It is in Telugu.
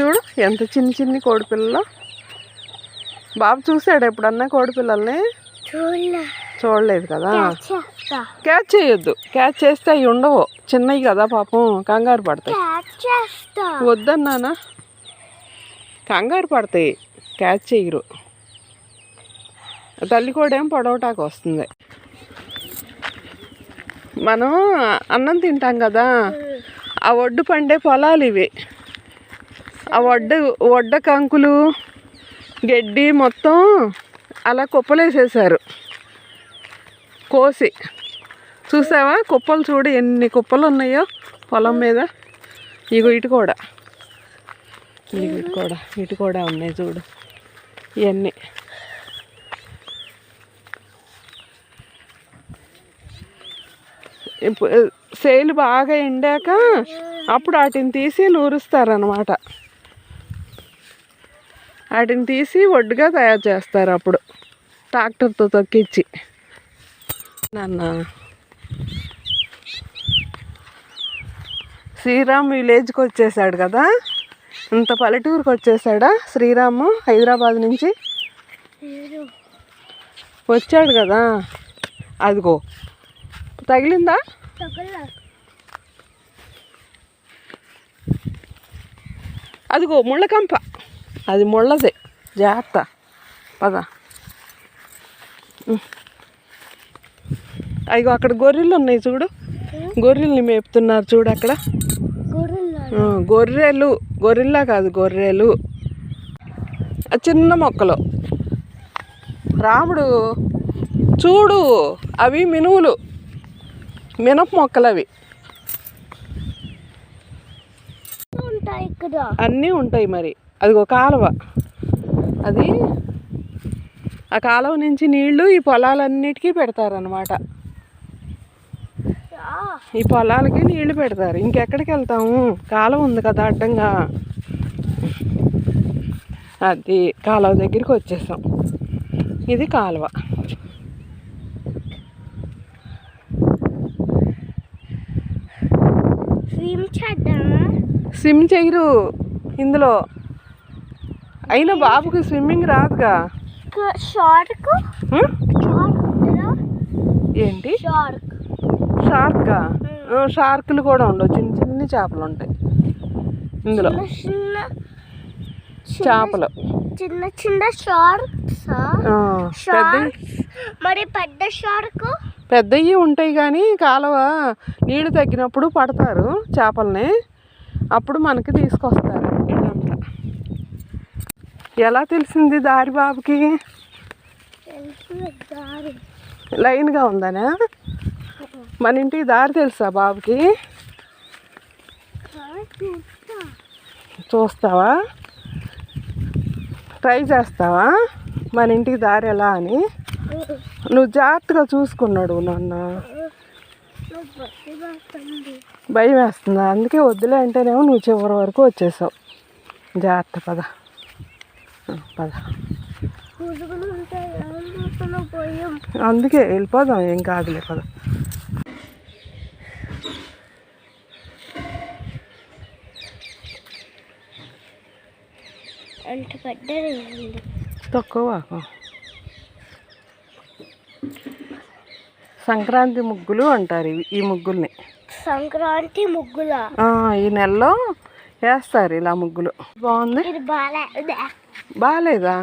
చూడు ఎంత చిన్ని చిన్ని కోడిపిల్లలు బాబు చూసాడు ఎప్పుడన్నా కోడిపిల్లల్ని చూడలే. చూడలేదు కదా. క్యాచ్ చేయొద్దు. క్యాచ్ చేస్తే అవి ఉండవు. చిన్నవి కదా పాపం కంగారు పడతాయి. వద్దన్నానా? కంగారు పడతాయి. క్యాచ్ చేయరు. తల్లి కూడా ఏం పొడవటాకు వస్తుంది. మనం అన్నం తింటాం కదా. ఆ ఒడ్డు పండే పొలాలు ఇవి. ఆ వడ్డ వడ్డ కంకులు గడ్డి మొత్తం అలా కుప్పలేసేసారు. కోసి. చూసావా? కుప్పలు చూడు ఎన్ని కుప్పలు ఉన్నాయో పొలం మీద. ఇగో ఇటు కూడా. ఇగో ఇటు కూడా. ఇటు కూడా ఉన్నాయి చూడు. ఇవన్నీ ఇప్పుడు సేలు బాగా ఎండాక అప్పుడు వాటిని తీసి నూరుస్తారనమాట వాటిని తీసి ఒడ్డుగా తయారు చేస్తారు అప్పుడు. ట్రాక్టర్తో తొక్కిచ్చి. నాన్న. శ్రీరామ్ విలేజ్కి వచ్చేసాడు కదా? ఇంత పల్లెటూరుకి వచ్చేసాడా? శ్రీరాము హైదరాబాద్ నుంచి? వచ్చాడు కదా? అదిగో. తగిలిందా? తగల అదిగో ముళ్ళకంప. అది ముళ్ళదే. జాగ్రత్త. పద. అయ్యో అక్కడ గొర్రెలు ఉన్నాయి చూడు. గొర్రెల్ని మేపుతున్నారు చూడు అక్కడ. గొర్రెలు. గొర్రెల్లా కాదు గొర్రెలు. చిన్న మొక్కలు. రాముడు చూడు అవి మినువులు. మినప మొక్కలు అవి. అన్నీ ఉంటాయి మరి. అది ఒక కాలువ. అది ఆ కాలువ నుంచి నీళ్ళు ఈ పొలాలన్నిటికీ పెడతారనమాట ఈ పొలాలకి నీళ్ళు పెడతారు. ఇంకెక్కడికి వెళ్తాము? కాలువ ఉంది కదా అడ్డంగా. అది కాలువ దగ్గరికి వచ్చేసాం. ఇది కాలువ. స్విమ్ చేయరు. ఇందులో అయినా బాబుకి స్విమ్మింగ్ రాదుగా. షార్క్? ఏంటి? షార్క్. షార్కా షార్కులు కూడా ఉండవు. చిన్న చిన్న చేపలు ఉంటాయి. ఇందులో. చేపలు. చిన్న చిన్న షార్క్స్? మరి పెద్ద షార్క్? పెద్దవి ఉంటాయి కానీ కాలువ నీళ్ళు తగ్గినప్పుడు పడతారు చేపల్ని. అప్పుడు మనకి తీసుకొస్తారు. ఎలా తెలిసింది దారి బాబుకి? లైన్గా ఉందనా? మన ఇంటికి దారి తెలుసా బాబుకి? చూస్తా. చూస్తావా? ట్రై చేస్తావా? మన ఇంటికి దారి ఎలా అని? నువ్వు జాగ్రత్తగా చూసుకున్నాడు నాన్న. భయం వేస్తుందా? అందుకే వద్దులే అంటేనేమో నువ్వు చివరి వరకు వచ్చేసావు. జాగ్రత్త పద. పద. అందుకే వెళ్ళిపోదాం ఏం కాదులే పద. తక్కువ. సంక్రాంతి ముగ్గులు అంటారు ఇవి ఈ ముగ్గుల్ని. సంక్రాంతి ముగ్గుల? ఈ నెలలో వేస్తారు ఇలా ముగ్గులు. బాగుంది? ఇది బాగా బాగాలేదా